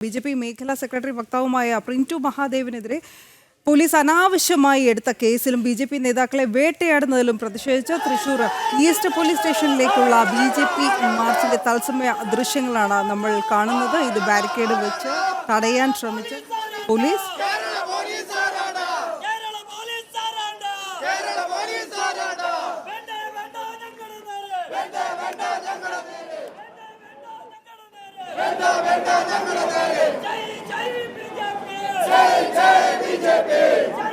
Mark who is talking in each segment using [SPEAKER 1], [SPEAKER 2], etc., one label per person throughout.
[SPEAKER 1] B J P മേഖലാ secretary വക്താവുമായ പ്രിന്റു മഹാദേവിനെതിരെ പോലീസ് അനാവശ്യമായി എടുത്ത കേസിലും ബി ജെ പി നേതാക്കളെ വേട്ടയാടുന്നതിലും പ്രതിഷേധിച്ച് തൃശൂർ ഈസ്റ്റ് പോലീസ് സ്റ്റേഷനിലേക്കുള്ള ബി ജെ പി മാർച്ചിന്റെ തത്സമയ ദൃശ്യങ്ങളാണ് നമ്മൾ കാണുന്നത്. ഇത് ബാരിക്കേഡ് വെച്ച് തടയാൻ ശ്രമിച്ച് പോലീസ്.
[SPEAKER 2] വേണ്ട വേണ്ട ഞങ്ങളുടെ നേരെ വേണ്ട വേണ്ട ഞങ്ങളുടെ നേരെ ജയ് ജയ് ബിജെപി ജയ് ജയ്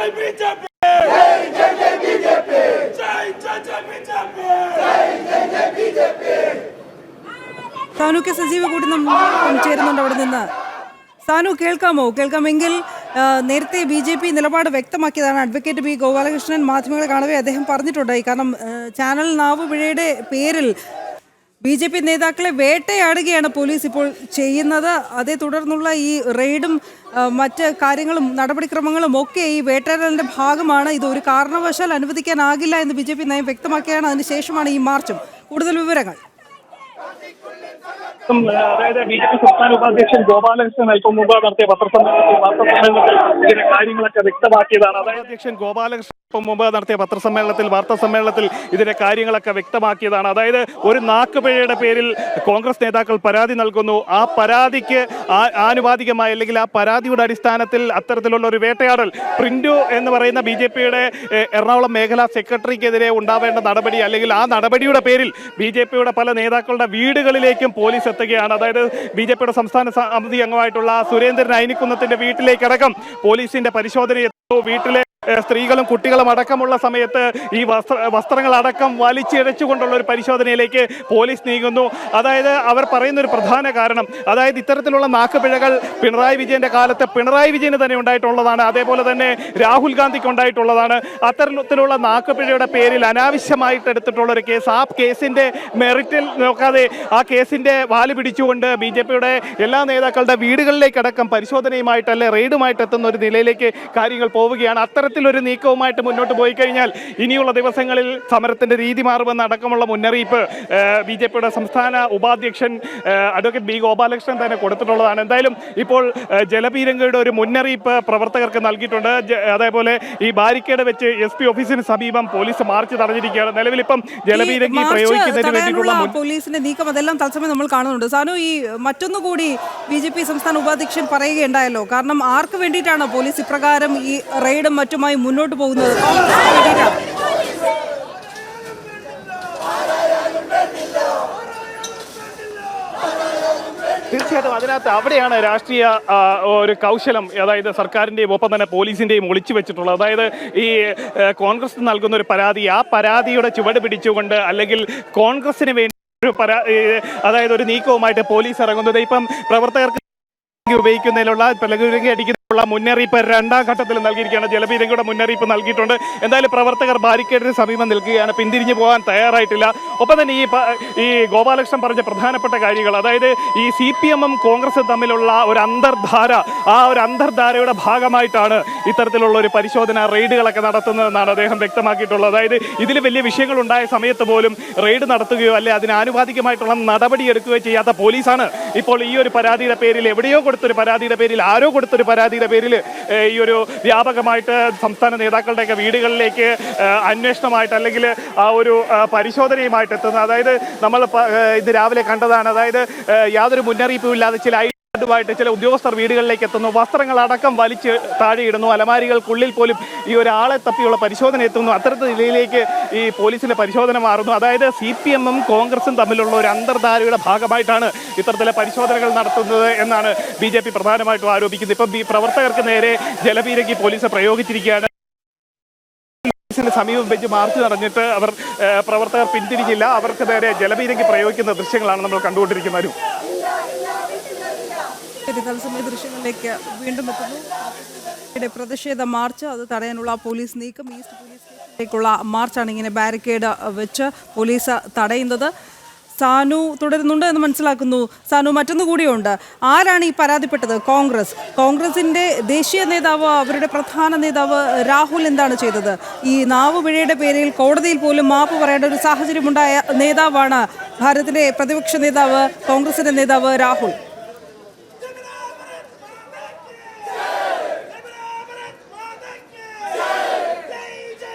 [SPEAKER 2] ജയ് ജയ് ജയ് ബിജെപി ജയ് ജയ് ജയ് ബിജെപി ജയ് ജയ് ജയ് ബിജെപി ജയ് ജയ് ജയ് ബിജെപി
[SPEAKER 1] സാനു കെ സജീവ കൂടി നമ്മൾ ചേരുന്നുണ്ട് അവിടെ നിന്ന്. സാനു കേൾക്കാമോ? കേൾക്കാമെങ്കിൽ നേരത്തെ ബി ജെ പി നിലപാട് വ്യക്തമാക്കിയതാണ് അഡ്വക്കേറ്റ് ബി ഗോപാലകൃഷ്ണൻ മാധ്യമങ്ങളെ കാണവേ അദ്ദേഹം പറഞ്ഞിട്ടുണ്ടായി. കാരണം ചാനൽ നാവ് പിഴയുടെ പേരിൽ ബി ജെ പി നേതാക്കളെ വേട്ടയാടുകയാണ് പോലീസ് ഇപ്പോൾ ചെയ്യുന്നത്. അതേ തുടർന്നുള്ള ഈ റെയ്ഡും മറ്റ് കാര്യങ്ങളും നടപടിക്രമങ്ങളും ഒക്കെ ഈ വേട്ടയാടലിന്റെ ഭാഗമാണ്. ഇത് ഒരു കാരണവശാൽ അനുവദിക്കാനാകില്ല എന്ന് ബി ജെ പി നയം വ്യക്തമാക്കിയാണ്. അതിനുശേഷമാണ് ഈ മാർച്ചും. കൂടുതൽ വിവരങ്ങൾ.
[SPEAKER 3] അതായത് ബി ജെ പി സംസ്ഥാന ഉപാധ്യക്ഷൻ ഗോപാലകൃഷ്ണൻ അല്പം മുമ്പ് നടത്തിയ പത്രസമ്മേളനത്തിൽ വാർത്താസമ്മേളനത്തിൽ ഇതിന്റെ കാര്യങ്ങളൊക്കെ വ്യക്തമാക്കിയതാണ്. അതായത് അധ്യക്ഷൻ ഗോപാലകൃഷ്ണൻ അല്പം മുമ്പ് നടത്തിയ പത്രസമ്മേളനത്തിൽ വാർത്താ സമ്മേളനത്തിൽ ഇതിന്റെ കാര്യങ്ങളൊക്കെ വ്യക്തമാക്കിയതാണ്. അതായത് ഒരു നാക്കുപിഴയുടെ പേരിൽ കോൺഗ്രസ് നേതാക്കൾ പരാതി നൽകുന്നു. ആ പരാതിക്ക് ആനുപാതികമായി അല്ലെങ്കിൽ ആ പരാതിയുടെ അടിസ്ഥാനത്തിൽ അത്തരത്തിലുള്ള ഒരു വേട്ടയാടൽ പ്രിന്റു എന്ന് പറയുന്ന ബി ജെ പിയുടെ എറണാകുളം മേഖലാ സെക്രട്ടറിക്കെതിരെ ഉണ്ടാവേണ്ട നടപടി അല്ലെങ്കിൽ ആ നടപടിയുടെ പേരിൽ ബി ജെ പിയുടെ പല നേതാക്കളുടെ വീടുകളിലേക്കും പോലീസ് എത്തുകയാണ്. അതായത് ബി ജെ പിയുടെ സംസ്ഥാന സമിതി അംഗമായിട്ടുള്ള സുരേന്ദ്രൻ അയനിക്കുന്നത്തിന്റെ വീട്ടിലേക്കടക്കം പോലീസിന്റെ പരിശോധന വീട്ടിലെ സ്ത്രീകളും കുട്ടികളും അടക്കമുള്ള സമയത്ത് ഈ വസ്ത്ര വസ്ത്രങ്ങളടക്കം വലിച്ചിഴച്ചുകൊണ്ടുള്ള ഒരു പരിശോധനയിലേക്ക് പോലീസ് നീങ്ങുന്നു. അതായത് അവർ പറയുന്ന ഒരു പ്രധാന കാരണം അതായത് ഇത്തരത്തിലുള്ള നാക്കുപിഴകൾ പിണറായി വിജയന്റെ കാലത്ത് പിണറായി വിജയന് തന്നെ ഉണ്ടായിട്ടുള്ളതാണ്. അതേപോലെ തന്നെ രാഹുൽ ഗാന്ധിക്ക് ഉണ്ടായിട്ടുള്ളതാണ്. അത്തരത്തിലുള്ള നാക്കുപിഴയുടെ പേരിൽ അനാവശ്യമായിട്ട് എടുത്തിട്ടുള്ള ഒരു കേസ് ആ കേസിന്റെ മെറിറ്റിൽ നോക്കാതെ ആ കേസിന്റെ വാൽ പിടിച്ചുകൊണ്ട് ബി ജെ പിയുടെ എല്ലാ നേതാക്കളുടെ വീടുകളിലേക്കടക്കം പരിശോധനയുമായിട്ടല്ലേ റെയ്ഡുമായിട്ട് എത്തുന്ന ഒരു നിലയിലേക്ക് കാര്യങ്ങൾ പോവുകയാണ്. അത്തരത്തിലൊരു നീക്കവുമായിട്ട് മുന്നോട്ട് പോയി കഴിഞ്ഞാൽ ഇനിയുള്ള ദിവസങ്ങളിൽ സമരത്തിന്റെ രീതി മാറുമെന്ന അടക്കമുള്ള മുന്നറിയിപ്പ് ബി ജെ പിയുടെ സംസ്ഥാന ഉപാധ്യക്ഷൻ അഡ്വക്കേറ്റ് ബി ഗോപാലകൃഷ്ണൻ തന്നെ കൊടുത്തിട്ടുള്ളതാണ്. എന്തായാലും ഇപ്പോൾ ജലപീരങ്കയുടെ ഒരു മുന്നറിയിപ്പ് പ്രവർത്തകർക്ക് നൽകിയിട്ടുണ്ട്. അതേപോലെ ഈ ബാരിക്കേഡ് വെച്ച് എസ് പി ഓഫീസിന് സമീപം പോലീസ് മാർച്ച് തടഞ്ഞിരിക്കുകയാണ്. നിലവിൽ ഇപ്പം ജലപീരങ്കി പ്രയോഗിക്കുന്നതിന് വേണ്ടിയിട്ടുള്ള
[SPEAKER 1] പോലീസിന്റെ നീക്കം അതെല്ലാം തത്സമയം നമ്മൾ കാണുന്നുണ്ട്. സാനു ഈ മറ്റൊന്നുകൂടി ബി ജെ പി സംസ്ഥാന ഉപാധ്യക്ഷൻ പറയുകയുണ്ടായല്ലോ. കാരണം ആർക്ക് വേണ്ടിയിട്ടാണ് പോലീസ് ഇപ്രകാരം ഈ റെയ്ഡും മറ്റുമായി മുന്നോട്ട് പോകുന്നത്.
[SPEAKER 3] തീർച്ചയായിട്ടും അതിനകത്ത് അവിടെയാണ് രാഷ്ട്രീയ ഒരു കൗശലം അതായത് സർക്കാരിന്റെയും ഒപ്പം തന്നെ പോലീസിന്റെയും ഒളിച്ചു വെച്ചിട്ടുള്ളത്. അതായത് ഈ കോൺഗ്രസ് നൽകുന്ന ഒരു പരാതി ആ പരാതിയുടെ ചുവട് പിടിച്ചുകൊണ്ട് അല്ലെങ്കിൽ കോൺഗ്രസിന് വേണ്ടി ഒരു പരാ അതായത് ഒരു നീക്കവുമായിട്ട് പോലീസ് ഇറങ്ങുന്നത്. ഇപ്പം പ്രവർത്തകർക്ക് ഉപയോഗിക്കുന്നതിനുള്ള പലകുരുങ്ങി അടിക്കുന്നതിനുള്ള മുന്നറിയിപ്പ് രണ്ടാം ഘട്ടത്തിൽ നൽകിയിരിക്കുകയാണ്. ജലപീരങ്കിയുടെ മുന്നറിയിപ്പ് നൽകിയിട്ടുണ്ട്. എന്തായാലും പ്രവർത്തകർ ബാരിക്കേഡിന് സമീപം നിൽക്കുകയാണ്. പിന്തിരിഞ്ഞു പോകാൻ തയ്യാറായിട്ടില്ല. ഒപ്പം തന്നെ ഈ ഈ ഗോപാലകൃഷ്ണൻ പറഞ്ഞ പ്രധാനപ്പെട്ട കാര്യങ്ങൾ അതായത് ഈ സി പി എമ്മും കോൺഗ്രസും തമ്മിലുള്ള ഒരു അന്തർധാര ആ ഒരു അന്തർധാരയുടെ ഭാഗമായിട്ടാണ് ഇത്തരത്തിലുള്ള ഒരു പരിശോധന റെയ്ഡുകളൊക്കെ നടത്തുന്നതെന്നാണ് അദ്ദേഹം വ്യക്തമാക്കിയിട്ടുള്ളത്. അതായത് ഇതിൽ വലിയ വിഷയങ്ങൾ ഉണ്ടായ സമയത്ത് പോലും റെയ്ഡ് നടത്തുകയോ അല്ലെ അതിന് ആനുപാതികമായിട്ടുള്ള നടപടി എടുക്കുകയോ ചെയ്യാത്ത പോലീസാണ് ഇപ്പോൾ ഈ ഒരു പരാതിയുടെ പേരിൽ എവിടെയോ കൊടുത്തൊരു പരാതിയുടെ പേരിൽ ആരോ കൊടുത്തൊരു പരാതിയുടെ പേരിൽ ഈ ഒരു വ്യാപകമായിട്ട് സംസ്ഥാന നേതാക്കളുടെയൊക്കെ വീടുകളിലേക്ക് അന്വേഷണമായിട്ട് അല്ലെങ്കിൽ ആ ഒരു പരിശോധനയുമായിട്ട് എത്തുന്നത്. അതായത് നമ്മൾ ഇത് രാവിലെ കണ്ടതാണ്. അതായത് യാതൊരു മുന്നറിയിപ്പും ഇല്ലാതെ ചില ായിട്ട് ചില ഉദ്യോഗസ്ഥർ വീടുകളിലേക്ക് എത്തുന്നു. വസ്ത്രങ്ങൾ അടക്കം വലിച്ച് താഴെയിടുന്നു. അലമാരികൾക്കുള്ളിൽ പോലും ഈ ഒരാളെ തപ്പിയുള്ള പരിശോധന എത്തുന്നു. അത്തരത്തിൽ നിലയിലേക്ക് ഈ പോലീസിന്റെ പരിശോധന മാറുന്നു. അതായത് സി പി എമ്മും കോൺഗ്രസും തമ്മിലുള്ള ഒരു അന്തർധാരയുടെ ഭാഗമായിട്ടാണ് ഇത്തരത്തിലെ പരിശോധനകൾ നടത്തുന്നത് എന്നാണ് ബി ജെ പി പ്രധാനമായിട്ടും ആരോപിക്കുന്നത്. ഇപ്പം ഈ പ്രവർത്തകർക്ക് നേരെ ജലപീരങ്കി പോലീസ് പ്രയോഗിച്ചിരിക്കുകയാണ്. സമീപം വെച്ച് മാർച്ച് നടന്നിട്ട് അവർ പ്രവർത്തകർ പിന്തിരിഞ്ഞില്ല. അവർക്ക് നേരെ ജലപീരങ്കി പ്രയോഗിക്കുന്ന ദൃശ്യങ്ങളാണ് നമ്മൾ കണ്ടുകൊണ്ടിരിക്കുന്നത്.
[SPEAKER 1] ശരി, തത്സമയ ദൃശ്യങ്ങളിലേക്ക് വീണ്ടും എത്തുന്നു. പ്രതിഷേധ മാർച്ച് അത് തടയാനുള്ള പോലീസ് നീക്കം ഈസ്റ്റ് പോലീസ് സ്റ്റേഷനിലേക്കുള്ള മാർച്ചാണ് ഇങ്ങനെ ബാരിക്കേഡ് വെച്ച് പോലീസ് തടയുന്നത്. സാനു തുടരുന്നുണ്ട് എന്ന് മനസ്സിലാക്കുന്നു. സാനു മറ്റൊന്നു കൂടിയുണ്ട്. ആരാണ് ഈ പരാതിപ്പെട്ടത്? കോൺഗ്രസ്. കോൺഗ്രസിന്റെ ദേശീയ നേതാവ് അവരുടെ പ്രധാന നേതാവ് രാഹുൽ എന്താണ് ചെയ്തത്? ഈ നാവുപിഴയുടെ പേരിൽ കോടതിയിൽ പോലും മാപ്പ് പറയേണ്ട ഒരു സാഹചര്യമുണ്ടായ നേതാവാണ് ഭാരതത്തിലെ പ്രതിപക്ഷ നേതാവ് കോൺഗ്രസിന്റെ നേതാവ് രാഹുൽ.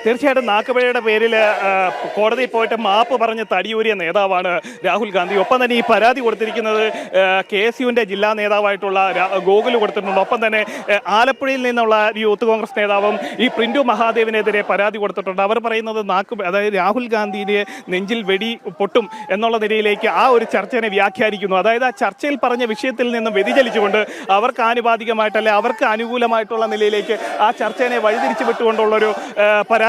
[SPEAKER 3] തീർച്ചയായിട്ടും നാക്കുപഴയുടെ പേരിൽ കോടതിയിൽ പോയിട്ട് മാപ്പ് പറഞ്ഞ് തടിയൂരിയ നേതാവാണ് രാഹുൽ ഗാന്ധി. ഒപ്പം തന്നെ ഈ പരാതി കൊടുത്തിരിക്കുന്നത് കെ എസ് യുവിന്റെ ജില്ലാ നേതാവായിട്ടുള്ള ഗോകുൽ കൊടുത്തിട്ടുണ്ട്. ഒപ്പം തന്നെ ആലപ്പുഴയിൽ നിന്നുള്ള യൂത്ത് കോൺഗ്രസ് നേതാവും ഈ പ്രിന്റു മഹാദേവിനെതിരെ പരാതി കൊടുത്തിട്ടുണ്ട്. അവർ പറയുന്നത് നാക്ക് അതായത് രാഹുൽ ഗാന്ധിയുടെ നെഞ്ചിൽ വെടി പൊട്ടും എന്നുള്ള നിലയിലേക്ക് ആ ഒരു ചർച്ചനെ വ്യാഖ്യാനിക്കുന്നു. അതായത് ആ ചർച്ചയിൽ പറഞ്ഞ വിഷയത്തിൽ നിന്നും വ്യതിചലിച്ചുകൊണ്ട് അവർക്ക് ആനുപാതികമായിട്ടല്ലേ അവർക്ക് അനുകൂലമായിട്ടുള്ള നിലയിലേക്ക് ആ ചർച്ചനെ വഴിതിരിച്ചു വിട്ടുകൊണ്ടുള്ളൊരു ആ,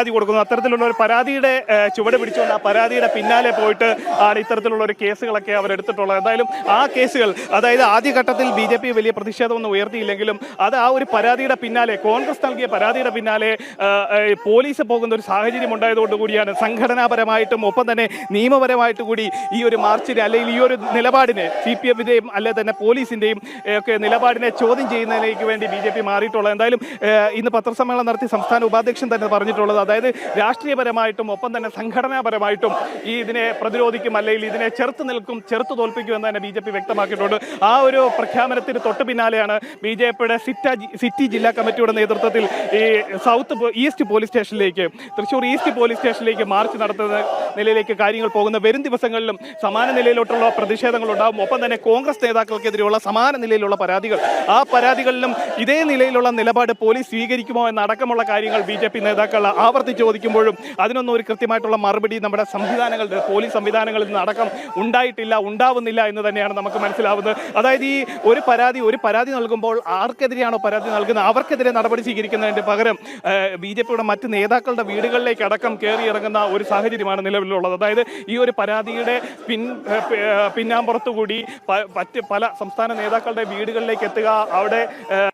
[SPEAKER 3] പരാതി കൊടുക്കുന്നു. അത്തരത്തിലുള്ള ഒരു പരാതിയുടെ ചുവട് പിടിച്ചുകൊണ്ട് ആ പരാതിയുടെ പിന്നാലെ പോയിട്ട് ആണ് ഇത്തരത്തിലുള്ള ഒരു കേസുകളൊക്കെ അവർ എടുത്തിട്ടുള്ളത് എന്തായാലും ആ കേസുകൾ അതായത് ആദ്യഘട്ടത്തിൽ ബി ജെ പി വലിയ പ്രതിഷേധമൊന്നും ഉയർത്തിയില്ലെങ്കിലും അത് ആ ഒരു പരാതിയുടെ പിന്നാലെ കോൺഗ്രസ് നൽകിയ പരാതിയുടെ പിന്നാലെ പോലീസ് പോകുന്ന ഒരു സാഹചര്യം ഉണ്ടായതുകൊണ്ട് കൂടിയാണ് സംഘടനാപരമായിട്ടും ഒപ്പം തന്നെ നിയമപരമായിട്ട് കൂടി ഈ ഒരു മാർച്ചിനെ അല്ലെങ്കിൽ ഈ ഒരു നിലപാടിനെ സി പി എമ്മിന്റെയും അല്ലെ തന്നെ പോലീസിന്റെയും ഒക്കെ നിലപാടിനെ ചോദ്യം ചെയ്യുന്നതിലേക്ക് വേണ്ടി ബി ജെ പി മാറിയിട്ടുള്ളത്. എന്തായാലും ഇന്ന് പത്രസമ്മേളനം നടത്തി സംസ്ഥാന ഉപാധ്യക്ഷൻ തന്നെ പറഞ്ഞിട്ടുള്ളത്. അതായത് രാഷ്ട്രീയപരമായിട്ടും ഒപ്പം തന്നെ സംഘടനാപരമായിട്ടും ഈ ഇതിനെ പ്രതിരോധിക്കും അല്ലെങ്കിൽ ഇതിനെ ചെറുത്ത് നിൽക്കും ചെറുത്ത് തോൽപ്പിക്കും എന്ന് തന്നെ ബി ജെ പി വ്യക്തമാക്കിയിട്ടുണ്ട്. ആ ഒരു പ്രഖ്യാപനത്തിന് തൊട്ട് പിന്നാലെയാണ് ബി ജെ പിയുടെ സിറ്റ സിറ്റി ജില്ലാ കമ്മിറ്റിയുടെ നേതൃത്വത്തിൽ ഈ സൗത്ത് ഈസ്റ്റ് പോലീസ് സ്റ്റേഷനിലേക്ക് തൃശ്ശൂർ ഈസ്റ്റ് പോലീസ് സ്റ്റേഷനിലേക്ക് മാർച്ച് നടത്തുന്ന നിലയിലേക്ക് കാര്യങ്ങൾ പോകുന്ന വരും ദിവസങ്ങളിലും സമാന നിലയിലോട്ടുള്ള പ്രതിഷേധങ്ങൾ ഉണ്ടാകും ഒപ്പം തന്നെ കോൺഗ്രസ് നേതാക്കൾക്കെതിരെയുള്ള സമാന നിലയിലുള്ള പരാതികൾ. ആ പരാതികളിലും ഇതേ നിലയിലുള്ള നിലപാട് പോലീസ് സ്വീകരിക്കുമോ എന്നടക്കമുള്ള കാര്യങ്ങൾ ബി ജെ പി നേതാക്കൾ ആവർത്തിച്ച് ചോദിക്കുമ്പോഴും അതിനൊന്നും ഒരു കൃത്യമായിട്ടുള്ള മറുപടി നമ്മുടെ സംവിധാനങ്ങളുടെ പോലീസ് സംവിധാനങ്ങളിൽ നിന്ന് അടക്കം ഉണ്ടായിട്ടില്ല ഉണ്ടാവുന്നില്ല എന്ന് തന്നെയാണ് നമുക്ക് മനസ്സിലാവുന്നത്. അതായത് ഈ ഒരു പരാതി ഒരു പരാതി നൽകുമ്പോൾ ആർക്കെതിരെയാണോ പരാതി നൽകുന്നത്? അവർക്കെതിരെ നടപടി സ്വീകരിക്കുന്നതിന്റെ പകരം ബി ജെ പിയുടെ മറ്റ് നേതാക്കളുടെ വീടുകളിലേക്ക് അടക്കം കയറി ഇറങ്ങുന്ന ഒരു സാഹചര്യമാണ് നിലവിലുള്ളത്. അതായത് ഈ ഒരു പരാതിയുടെ പിൻ പിന്നാമ്പുറത്തുകൂടി മറ്റ് പല സംസ്ഥാന നേതാക്കളുടെ വീടുകളിലേക്ക് എത്തുക അവിടെ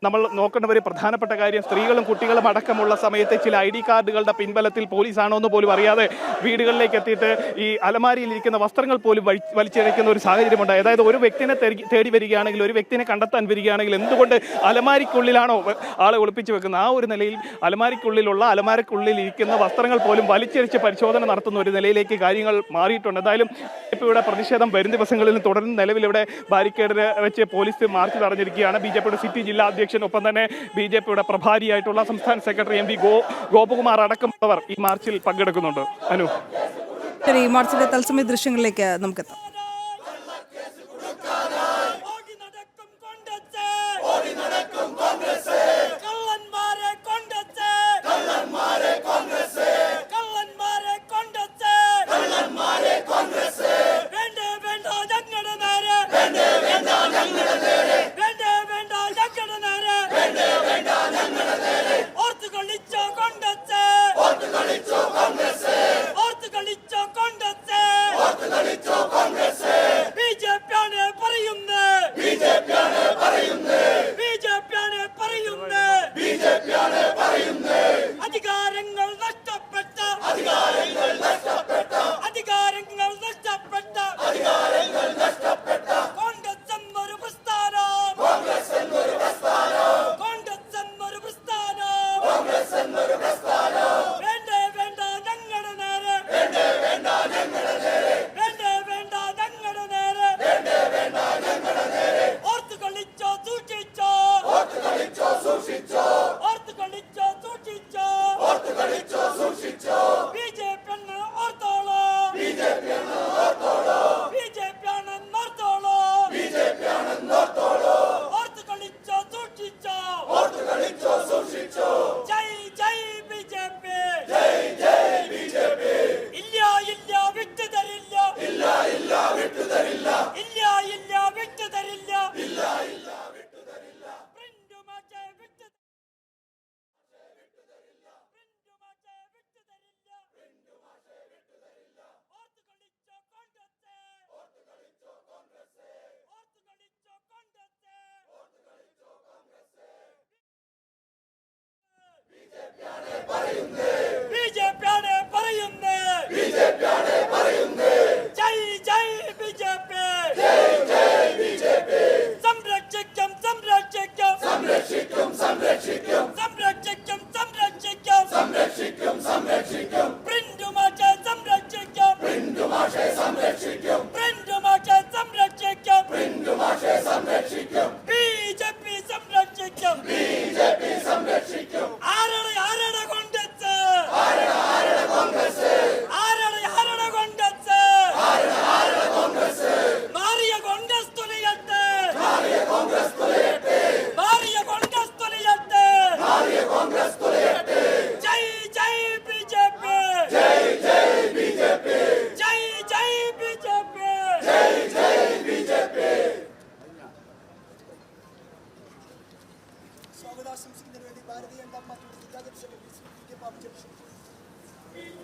[SPEAKER 3] നമ്മൾ നോക്കേണ്ട ഒരു പ്രധാനപ്പെട്ട കാര്യം സ്ത്രീകളും കുട്ടികളും അടക്കമുള്ള സമയത്ത് ചില ഐ ഡി കാർഡുകളുടെ പിൻബലത്തിൽ പോലീസാണോ എന്ന് പോലും അറിയാതെ വീടുകളിലേക്ക് എത്തിയിട്ട് ഈ അലമാരിയിൽ ഇരിക്കുന്ന വസ്ത്രങ്ങൾ പോലും വലിച്ചെറിക്കുന്ന ഒരു സാഹചര്യമുണ്ട് അതായത് ഒരു വ്യക്തിനെ തേടി- വരികയാണെങ്കിൽ ഒരു വ്യക്തിനെ കണ്ടെത്താൻ വരികയാണെങ്കിൽ എന്തുകൊണ്ട് അലമാരിക്കുള്ളിലാണോ ആളെ ഒളിപ്പിച്ചു വെക്കുന്നത്? ആ ഒരു നിലയിൽ അലമാരിക്കുള്ളിലുള്ള അലമാരക്കുള്ളിൽ ഇരിക്കുന്ന വസ്ത്രങ്ങൾ പോലും വലിച്ചെറിച്ച് പരിശോധന നടത്തുന്ന ഒരു നിലയിലേക്ക് കാര്യങ്ങൾ മാറിയിട്ടുണ്ട്. എന്തായാലും ഇപ്പോൾ ഇവിടെ പ്രതിഷേധം വരും ദിവസങ്ങളിൽ തുടർന്ന് നിലവിൽ ഇവിടെ ബാരിക്കേഡിന് വെച്ച് പോലീസ് മാർച്ച് തടഞ്ഞിരിക്കുകയാണ്. ബി ജെ പിയുടെ സിറ്റി ജില്ലാ അധ്യക്ഷൻ ഒപ്പം തന്നെ ബി ജെ പിയുടെ പ്രഭാരിയായിട്ടുള്ള സംസ്ഥാന സെക്രട്ടറി എം വി ഗോ ഗോപകുമാർ അടക്കമുള്ളവർ ഈ മാർച്ചിൽ പങ്കെടുക്കുന്നുണ്ട്. അനു.
[SPEAKER 1] ഈ മാർച്ചിന്റെ തത്സമയ ദൃശ്യങ്ങളിലേക്ക് നമുക്കെത്താം.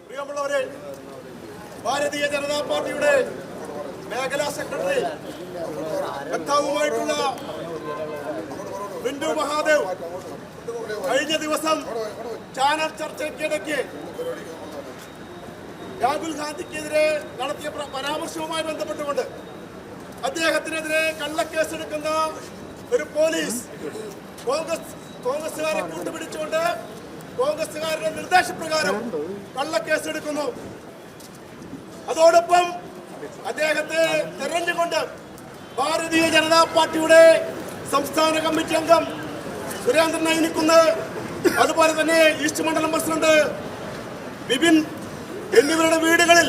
[SPEAKER 4] പ്രിയമുള്ളവരെ ഭാരതീയ ജനതാ പാർട്ടിയുടെ മേഖലാ സെക്രട്ടറി വക്താവുമായിട്ടുള്ള ബിന്ദു മഹാദേവ് കഴിഞ്ഞ ദിവസം ചാനൽ ചർച്ചയ്ക്കിടയ്ക്ക് രാഹുൽ ഗാന്ധിക്കെതിരെ നടത്തിയ പരാമർശവുമായി ബന്ധപ്പെട്ടുകൊണ്ട് അദ്ദേഹത്തിനെതിരെ കള്ളക്കേസെടുക്കുന്ന ഒരു പോലീസ് കോൺഗ്രസ് കോൺഗ്രസുകാരെ കൂട്ടുപിടിച്ചുകൊണ്ട് കോൺഗ്രസുകാരുടെ നിർദ്ദേശപ്രകാരം കള്ളക്കേസ് എടുക്കുന്നു അതോടൊപ്പം അദ്ദേഹത്തെ തെരഞ്ഞുകൊണ്ട് ഭാരതീയ ജനതാ പാർട്ടിയുടെ സംസ്ഥാന കമ്മിറ്റി അംഗം സുരേന്ദ്രൻ നയിനിക്കുന്ന് അതുപോലെ തന്നെ ഈസ്റ്റ് മണ്ഡലം പ്രസിഡന്റ് ബിപിൻ എന്നിവരുടെ വീടുകളിൽ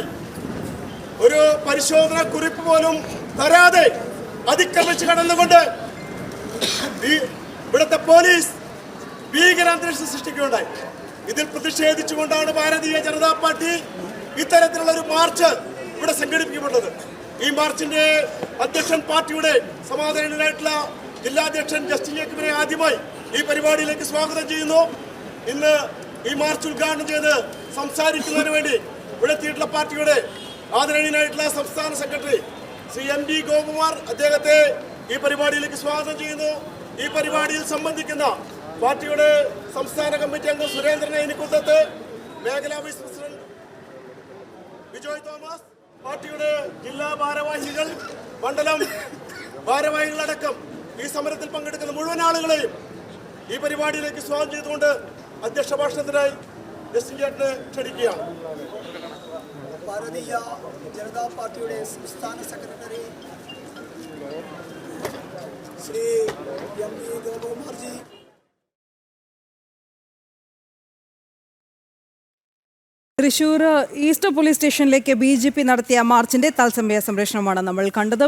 [SPEAKER 4] ഒരു പരിശോധന കുറിപ്പ് പോലും തരാതെ അതിക്രമിച്ച് കടന്നുകൊണ്ട് ഇവിടുത്തെ പോലീസ് ഭീകരാന്തരീക്ഷം സൃഷ്ടിക്കുകയുണ്ടായി. ഇതിൽ പ്രതിഷേധിച്ചുകൊണ്ടാണ് ഭാരതീയ ജനതാ പാർട്ടി ഇത്തരത്തിലുള്ള ഒരു മാർച്ച് ഇവിടെ സംഘടിപ്പിക്കപ്പെട്ടത്. ഈ മാർച്ചിന്റെ അധ്യക്ഷൻ പാർട്ടിയുടെ സമാധാനനായിട്ടുള്ള ജില്ലാധ്യക്ഷൻ ജസ്റ്റിൻ ജേക്കബിനെ ആദ്യമായി ഈ പരിപാടിയിലേക്ക് സ്വാഗതം ചെയ്യുന്നു. ഇന്ന് ഈ മാർച്ച് ഉദ്ഘാടനം ചെയ്ത് സംസാരിക്കുന്നതിന് വേണ്ടി ഇവിടെ എത്തിയിട്ടുള്ള പാർട്ടിയുടെ ആദരണീയനായിട്ടുള്ള സംസ്ഥാന secretary Shri M D Gopakumar അദ്ദേഹത്തെ ഈ പരിപാടിയിലേക്ക് സ്വാഗതം ചെയ്യുന്നു. ഈ പരിപാടിയിൽ സംബന്ധിക്കുന്ന പാർട്ടിയുടെ സംസ്ഥാന കമ്മിറ്റി അംഗം സുരേന്ദ്രൻ എനിക്കുത്തത്ത് മേഖലാ വൈസ് പ്രസിഡന്റ് ബിജോയ് തോമസ് പാർട്ടിയുടെ ജില്ലാ ഭാരവാഹികൾ മണ്ഡലം ഭാരവാഹികളടക്കം ഈ സമരത്തിൽ പങ്കെടുക്കുന്ന മുഴുവൻ ആളുകളെയും ഈ പരിപാടിയിലേക്ക് സ്വാഗതം ചെയ്തുകൊണ്ട് അധ്യക്ഷ ഭാഷണത്തിനായി ജസ്റ്റിൻ ചേട്ടനെ ക്ഷണിക്കുകയാണ്.
[SPEAKER 5] ഭാരതീയ ജനതാ പാർട്ടിയുടെ സംസ്ഥാന സെക്രട്ടറി
[SPEAKER 1] തൃശൂർ ഈസ്റ്റ് പോലീസ് സ്റ്റേഷനിലേക്ക് ബി ജെ പി നടത്തിയ മാർച്ചിന്റെ തത്സമയ സംപ്രേഷണമാണ് നമ്മൾ കണ്ടത്.